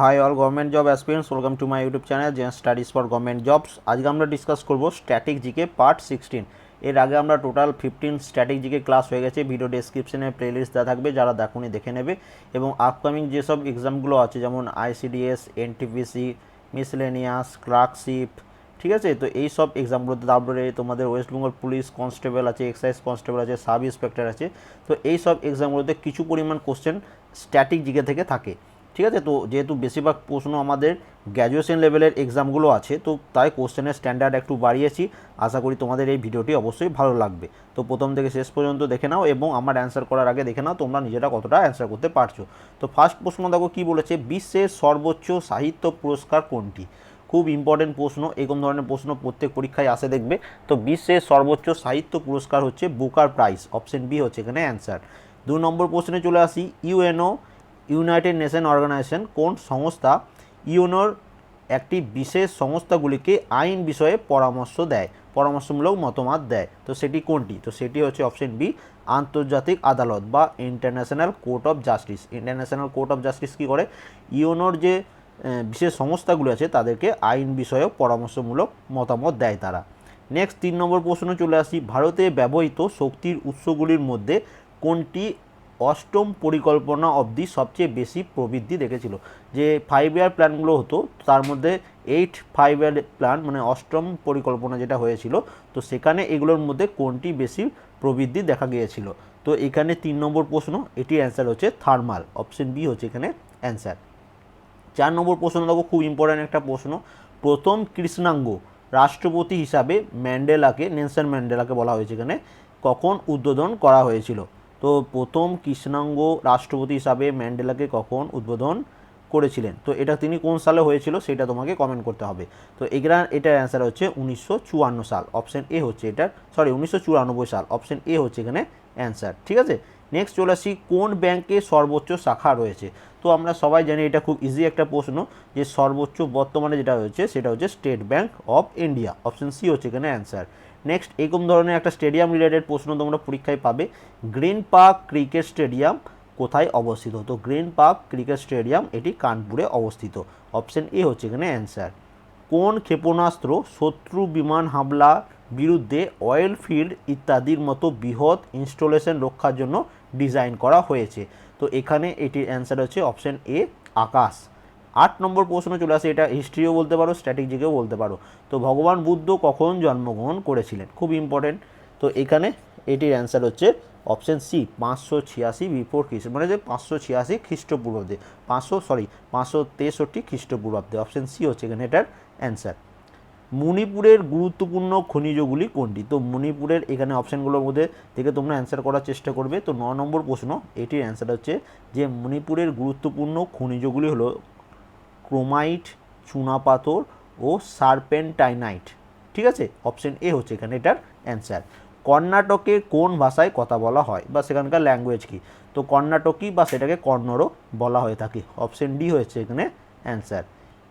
Hi all government job aspirants welcome to my YouTube channel Gen Studies for government jobs আজকে আমরা discuss করব static GK part sixteen এর আগে আমরা total fifteen static GK class হয়ে গেছে video ডেসক্রিপশনে প্লেলিস্ট দেওয়া থাকবে, যারা দেখুনি দেখে নেবে। এবং আপকামিং যেসব এক্সামগুলো আছে, যেমন আইসিডিএস এনটিপিসি মিসলেনিয়াস ক্লার্কশিপ ঠিক আছে? তো এই সব এক্সামগুলোতে তারপরে তোমাদের ওয়েস্ট বেঙ্গল পুলিশ কনস্টেবল আছে এক্সাইজ কনস্টেবল আছে সাব ইন্সপেক্টর আছে। তো এই সব এক্সামগুলোতে কিছু পরিমাণ কোশ্চেন স্ট্যাটিক জিকে থেকে থাকে। ঠিক আছে? তো যেহেতু বেশিরভাগ প্রশ্ন আমাদের গ্র্যাজুয়েশন লেভেলের এক্সামগুলো আছে, তো তাই কোশ্চেনের স্ট্যান্ডার্ড একটু বাড়িয়েছি। আশা করি তোমাদের এই ভিডিওটি অবশ্যই ভালো লাগবে। তো প্রথম থেকে শেষ পর্যন্ত দেখে নাও এবং আমার অ্যান্সার করার আগে দেখে নাও তোমরা নিজেরা কতটা অ্যান্সার করতে পারছ। তো ফার্স্ট প্রশ্ন দেখো কী বলেছে? বিশ্বের সর্বোচ্চ সাহিত্য পুরস্কার কোনটি? খুব ইম্পর্টেন্ট প্রশ্ন, এরকম ধরনের প্রশ্ন প্রত্যেক পরীক্ষায় আসে দেখবে। তো বিশ্বের সর্বোচ্চ সাহিত্য পুরস্কার হচ্ছে বুকার প্রাইজ অপশন বি হচ্ছে এখানে অ্যান্সার দু নম্বর প্রশ্নে চলে আসি, ইউএনও ইউনাইটেড নেশন অর্গানাইজেশন কোন সংস্থা ইউনোর একটি বিশেষ সংস্থাগুলিকে আইন বিষয়ে পরামর্শ দেয়, পরামর্শমূলক মতামত দেয়? তো সেটি কোনটি? তো সেটি হচ্ছে অপশন বি, আন্তর্জাতিক আদালত বা international court of justice. International court of justice কী করে? ইউনোর যে বিশেষ সংস্থাগুলো আছে তাদেরকে আইন বিষয়ক পরামর্শমূলক মতামত দেয় তারা। নেক্সট তিন নম্বর প্রশ্ন চলে আসি ভারতে ব্যবহৃত শক্তির উৎসগুলির মধ্যে কোনটি অষ্টম পরিকল্পনা অবধি সবচেয়ে বেশি প্রবৃদ্ধি দেখেছিল। যে ফাইভ ইয়ার প্ল্যানগুলো হতো, তার মধ্যে এইট ফাইভ ইয়ার প্ল্যান মানে অষ্টম পরিকল্পনা যেটা হয়েছিল, তো সেখানে এগুলোর মধ্যে কোনটি বেশি প্রবৃদ্ধি দেখা গিয়েছিল? তো এখানে তিন নম্বর প্রশ্ন, এটির অ্যান্সার হচ্ছে থার্মাল অপশন বি হচ্ছে এখানে অ্যান্সার চার নম্বর প্রশ্ন, দেখো খুব ইম্পর্ট্যান্ট একটা প্রশ্ন। প্রথম কৃষ্ণাঙ্গ রাষ্ট্রপতি হিসাবে ম্যান্ডেলাকে, নেলসন ম্যান্ডেলাকে বলা হয়েছে এখানে, কখন উদ্বোধন করা হয়েছিল? তো প্রথম কৃষ্ণাঙ্গ রাষ্ট্রপতি হিসাবে ম্যান্ডেলাকে কখন উদ্বোধন করেছিলেন? তো এটা তিনি কোন সালে হয়েছিল সেটা তোমাকে কমেন্ট করতে হবে। তো এগুলা এটার অ্যান্সার হচ্ছে উনিশশো চুয়ান্ন সাল। অপশন এ হচ্ছে এটার সরি উনিশশো চুরানব্বই সাল। অপশন এ হচ্ছে এখানে অ্যান্সার ঠিক আছে? নেক্সট চলে আসি, কোন ব্যাংকে সর্বোচ্চ শাখা রয়েছে? তো আমরা সবাই জানি এটা খুব ইজি একটা প্রশ্ন যে সর্বোচ্চ বর্তমানে যেটা হচ্ছে সেটা হচ্ছে state bank of India option C হচ্ছে এখানে অ্যান্সার নেক্সট এরকম ধরনের একটা স্টেডিয়াম রিলেটেড প্রশ্ন তোমরা পরীক্ষায় পাবে। গ্রিন পার্ক ক্রিকেট স্টেডিয়াম কোথায় অবস্থিত? তো গ্রিন পার্ক ক্রিকেট স্টেডিয়াম এটি কানপুরে অবস্থিত। অপশন এ হচ্ছে এখানে অ্যান্সার কোন ক্ষেপণাস্ত্র শত্রু বিমান হামলা বিরুদ্ধে অয়েল ফিল্ড ইত্যাদির মতো বৃহৎ ইনস্টলেশন রক্ষার জন্য ডিজাইন করা হয়েছে? তো এখানে এটির অ্যান্সার হচ্ছে অপশন এ আকাশ। আট নম্বর প্রশ্ন চলে আসে, এটা হিস্ট্রিও বলতে পারো স্ট্র্যাটেজিকেও বলতে পারো। তো ভগবান বুদ্ধ কখন জন্মগ্রহণ করেছিলেন? খুব ইম্পর্টেন্ট তো এখানে এটির অ্যান্সার হচ্ছে অপশন সি পাঁচশো ছিয়াশি বিফোর খ্রিস্ট মানে যে পাঁচশো ছিয়াশি খ্রিস্টপূর্বাব্দে, পাঁচশো সরি পাঁচশো তেষট্টি খ্রিস্টপূর্বাব্দে অপশন সি হচ্ছে এখানে এটার অ্যান্সার মণিপুরের গুরুত্বপূর্ণ খনিজগুলি কোনটি? তো মণিপুরের এখানে অপশানগুলোর মধ্যে থেকে তোমরা অ্যান্সার করার চেষ্টা করবে। তো ন নম্বর প্রশ্ন, এটির অ্যান্সার হচ্ছে যে মণিপুরের গুরুত্বপূর্ণ খনিজগুলি হলো ক্রোমাইট, চুনাপাথর ও সার্পেন্টাইনাইট। ঠিক আছে? অপশন এ হচ্ছে এখানে এটার অ্যান্সার কর্ণাটকে কোন ভাষায় কথা বলা হয় বা সেখানকার ল্যাঙ্গুয়েজ কি? তো কর্ণাটকই বা সেটাকে কন্নড়ও বলা হয়ে থাকে। অপশন ডি হয়েছে এখানে অ্যান্সার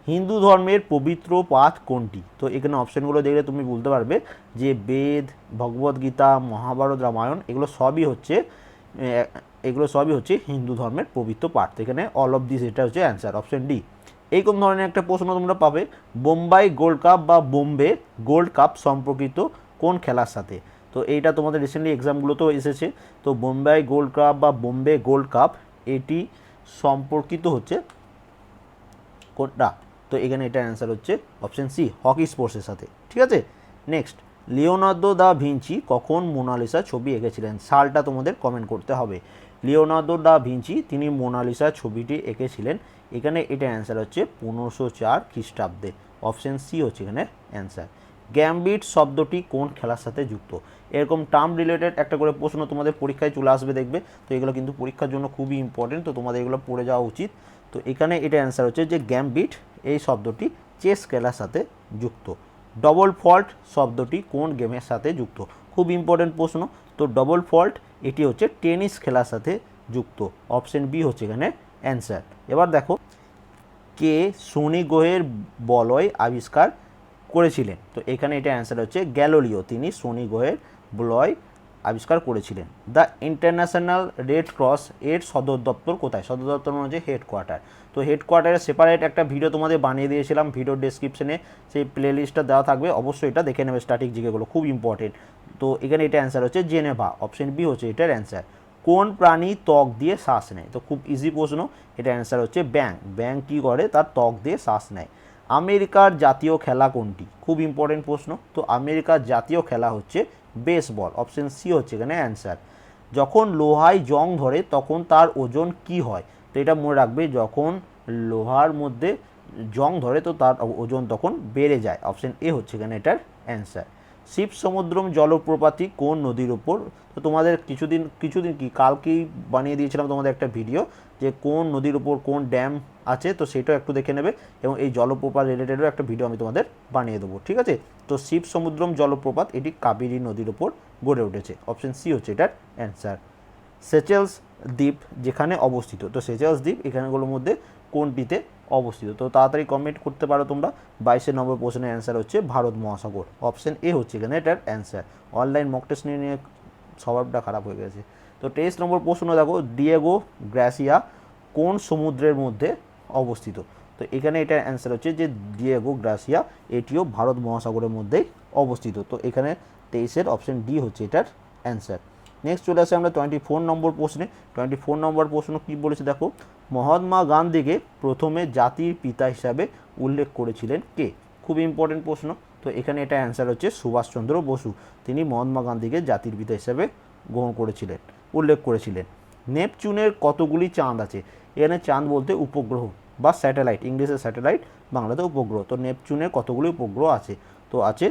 হিন্দু ধর্মের পবিত্র পাঠ কোনটি? তো এখানে অপশনগুলো দেখলে তুমি বলতে পারবে যে বেদ ভগবদ্গীতা মহাভারত, রামায়ণ, এগুলো সবই হচ্ছে এগুলো সবই হচ্ছে হিন্দু ধর্মের পবিত্র পাঠ। এখানে অল অফ দিস এটা হচ্ছে অ্যান্সার অপশন ডি এইরকম ধরনের একটা প্রশ্ন তোমরা পাবে, বোম্বাই গোল্ড কাপ বা বোম্বে গোল্ড কাপ সম্পর্কিত কোন খেলার সাথে? তো এইটা তোমাদের রিসেন্টলি এক্সামগুলোতেও এসেছে। তো বোম্বাই গোল্ড কাপ বা বোম্বে গোল্ড কাপ, এটি সম্পর্কিত হচ্ছে কোনটা? তো এখানে এটার অ্যান্সার হচ্ছে অপশন সি হকি স্পোর্টসের সাথে। ঠিক আছে? নেক্সট লিওনার্দো দা ভিঞ্চি কখন মোনালিসা ছবি এঁকেছিলেন? সালটা তোমাদের কমেন্ট করতে হবে। লিওনার্দো দা ভিঞ্চি, তিনি মোনালিসা ছবিটি এঁকেছিলেন এখানে এটা অ্যান্সার হচ্ছে পনেরোশো চার খ্রিস্টাব্দে। অপশন সি হচ্ছে এখানে অ্যান্সার গ্যাম্বিট শব্দটি কোন খেলার সাথে যুক্ত? এরকম টার্ম রিলেটেড একটা করে প্রশ্ন তোমাদের পরীক্ষায় চলে আসবে দেখবে। তো এগুলো কিন্তু পরীক্ষার জন্য খুবই ইম্পর্টেন্ট তো তোমাদের এগুলো পড়ে যাওয়া উচিত। তো এখানে এটা অ্যান্সার হচ্ছে যে গ্যাম্বিট এই শব্দটি চেস খেলার সাথে যুক্ত। ডবল ফল্ট শব্দটি কোন গেমের সাথে যুক্ত? খুব ইম্পর্টেন্ট প্রশ্ন। তো ডবল ফল্ট এটি হচ্ছে টেনিস খেলার সাথে যুক্ত। অপশন বি হচ্ছে এখানে অ্যান্সার এবার দেখো, কে শনি গ্রহের বলয় আবিষ্কার করেছিলেন? তো এখানে এটা অ্যান্সার হচ্ছে গ্যালোলিও। তিনি শনি গ্রহের বলয় আবিষ্কার করেছিলেন। দ্য ইন্টারন্যাশনাল রেড ক্রস এর সদর দপ্তর কোথায়? সদর দপ্তর মানে হচ্ছে হেডকোয়ার্টার তো হেডকোয়ার্টারে সেপারেট একটা ভিডিও তোমাদের বানিয়ে দিয়েছিলাম ভিডিও ডেসক্রিপশনে সেই প্লে লিস্টটা দেওয়া থাকবে, অবশ্যই এটা দেখে নেবে স্ট্যাটিক জিকেগুলো খুব ইম্পর্টেন্ট তো এখানে এটা অ্যান্সার হচ্ছে জেনেভা অপশন বি হচ্ছে এটার অ্যান্সার কোন প্রাণী ত্বক দিয়ে শ্বাস নেয়? তো খুব ইজি প্রশ্ন। এটা অ্যান্সার হচ্ছে ব্যাং ব্যাং কী করে? তার ত্বক দিয়ে শ্বাস নেয়। আমেরিকার জাতীয় খেলা কোনটি? খুব ইম্পর্টেন্ট প্রশ্ন। তো আমেরিকার জাতীয় খেলা হচ্ছে বেসবল অপশন সি হচ্ছে এখানে অ্যান্সার যখন লোহায় জং ধরে, তখন তার ওজন কি হয়? তো এটা মনে রাখবে, যখন লোহার মধ্যে জং ধরে, তো তার ওজন তখন বেড়ে যায়। অপশন এ হচ্ছে এখানে এটার অ্যান্সার শিব সমুদ্রম জলপ্রপাতই কোন নদীর উপর? তো তোমাদের কিছুদিন কিছুদিন কি, কালকেই বানিয়ে দিয়েছিলাম তোমাদের একটা ভিডিও যে কোন নদীর উপর কোন ড্যাম আছে, তো সেটাও একটু দেখে নেবে এবং এই জলপ্রপাত রিলেটেডও একটা ভিডিও আমি তোমাদের বানিয়ে দেবো, ঠিক আছে? তো শিব সমুদ্রম জলপ্রপাত, এটি কাবেরী নদীর উপর গড়ে উঠেছে। অপশন সি হচ্ছে এটার অ্যান্সার সেচেলস দ্বীপ যেখানে অবস্থিত। তো সেচেলস দ্বীপ এখানেগুলোর মধ্যে কোনটিতে অবস্থিত? তো তাড়াতাড়ি কমেন্ট করতে পারো তোমরা। বাইশের নম্বর প্রশ্নের অ্যান্সার হচ্ছে ভারত মহাসাগর। অপশন এ হচ্ছে এখানে এটার অ্যান্সার অনলাইন মক টেস্ট নিয়ে নিয়ে স্বভাবটা খারাপ হয়ে গেছে। তো তেইশ নম্বর প্রশ্ন দেখো ডিয়েগো গ্র্যাসিয়া কোন সমুদ্রের মধ্যে অবস্থিত? তো এখানে এটার অ্যান্সার হচ্ছে যে ডিয়েগো গ্রাসিয়া এটিও ভারত মহাসাগরের মধ্যেই অবস্থিত। তো এখানে তেইশের অপশন ডি হচ্ছে এটার অ্যান্সার নেক্সট চলে আসে আমরা টোয়েন্টি ফোর নম্বর প্রশ্নে। টোয়েন্টি ফোর নম্বর প্রশ্ন কী বলেছে দেখো? মহাত্মা গান্ধীকে প্রথমে জাতির পিতা হিসাবে উল্লেখ করেছিলেন কে? খুব ইম্পর্টেন্ট প্রশ্ন। তো এখানে এটা অ্যান্সার হচ্ছে সুভাষচন্দ্র বসু। তিনি মহাত্মা গান্ধীকে জাতির পিতা হিসাবে গ্রহণ করেছিলেন, উল্লেখ করেছিলেন। নেপচুনের কতগুলি চাঁদ আছে? এখানে চাঁদ বলতে উপগ্রহ বা স্যাটেলাইট ইংলিশে স্যাটেলাইট বাংলাতে উপগ্রহ। তো নেপচুনের কতগুলি উপগ্রহ আছে? তো আছে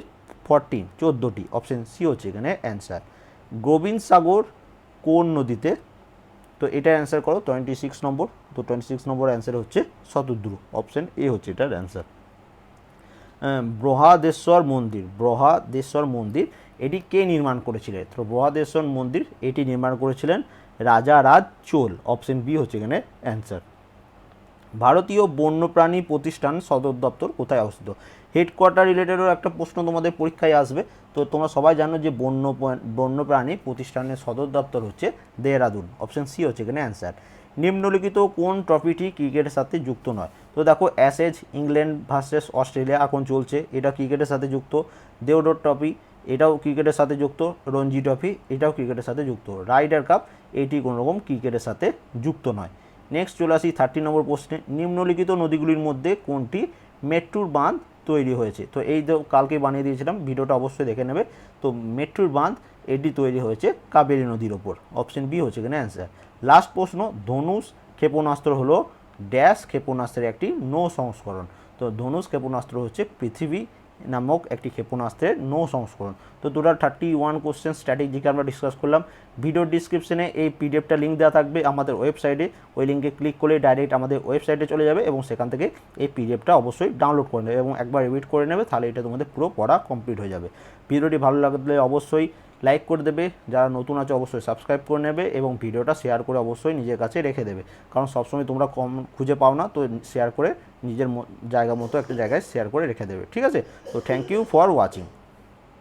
ফরটিন চোদ্দোটি। অপশন সি হচ্ছে এখানে অ্যান্সার গোবিন্দ সাগর কোন নদীতে? তো এটা অ্যান্সার করো টোয়েন্টি সিক্স নম্বর। তো টোয়েন্টি সিক্স নম্বর অ্যান্সার হচ্ছে শতদ্রু। অপশন এ হচ্ছে এটার অ্যান্সার ব্রহাদেশ্বর মন্দির। ব্রহাদেশ্বর মন্দির, এটি কে নির্মাণ করেছিলেন? তো ব্রহাদেশ্বর মন্দির, এটি নির্মাণ করেছিলেন রাজা রাজ চোল। অপশন বি হচ্ছে এখানে অ্যান্সার ভারতীয় বন্যপ্রাণী প্রতিষ্ঠান সদর দপ্তর কোথায় অবস্থিত? হেডকোয়ার্টার রিলেটেডও একটা প্রশ্ন তোমাদের পরীক্ষায় আসবে। তো তোমরা সবাই জানো যে বন্য বন্যপ্রাণী প্রতিষ্ঠানের সদর দপ্তর হচ্ছে দেহরাদুন। অপশন সি হচ্ছে এখানে অ্যান্সার নিম্নলিখিত কোন ট্রফিটি ক্রিকেটের সাথে যুক্ত নয়? তো দেখো অ্যাসেজ ইংল্যান্ড ভার্সেস অস্ট্রেলিয়া এখন চলছে। এটা ক্রিকেটের সাথে যুক্ত। দেওডোর ট্রফি এটাও ক্রিকেটের সাথে যুক্ত। রঞ্জি ট্রফি এটাও ক্রিকেটের সাথে যুক্ত। রাইডার কাপ এটি কোনো রকম ক্রিকেটের সাথে যুক্ত নয়। নেক্সট চলে আসি থার্টি নম্বর প্রশ্নে। নিম্নলিখিত নদীগুলির মধ্যে কোনটি মেট্রোর বাঁধ তৈরি হয়েছে? তো এই যে কালকে বানিয়ে দিয়েছিলাম, ভিডিওটা অবশ্যই দেখে নেবে। তো মেট্রোর বাঁধ এটি তৈরি হয়েছে কাবেরী নদীর ওপর। অপশন বি হচ্ছে এখানে অ্যান্সার লাস্ট প্রশ্ন, ধনুষ ক্ষেপণাস্ত্র হলো ড্যাশ ক্ষেপণাস্ত্রের একটি নৌ সংস্করণ। তো ধনুষ ক্ষেপণাস্ত্র হচ্ছে পৃথিবী নামক একটি ক্ষেপণাস্ত্রের নো সংস্করণ। তো টোটাল থার্টি ওয়ান কোশ্চেন স্ট্র্যাটেজিকে আমরা ডিসকাস করলাম। ভিডিও ডিসক্রিপশনে এই পিডিএফটা লিঙ্ক দেওয়া থাকবে আমাদের ওয়েবসাইটে ওই লিঙ্কে ক্লিক করলে ডাইরেক্ট আমাদের ওয়েবসাইটে চলে যাবে এবং সেখান থেকে এই পিডিএফটা অবশ্যই ডাউনলোড করে নেবে এবং একবার রিভিট করে নেবে, তাহলে এটা তোমাদের পুরো পড়া কমপ্লিট হয়ে যাবে। ভিডিওটি ভালো লাগলে অবশ্যই লাইক করে দেবে, যারা নতুন আছে অবশ্যই সাবস্ক্রাইব করে নেবে এবং ভিডিওটা শেয়ার করে অবশ্যই নিজের কাছে রেখে দেবে। কারণ সবসময় তোমরা কম খুঁজে পাও না, তো শেয়ার করে নিজের জায়গা মতো একটা জায়গায় শেয়ার করে রেখে দেবে, ঠিক আছে? তো থ্যাংক ইউ ফর ওয়াচিং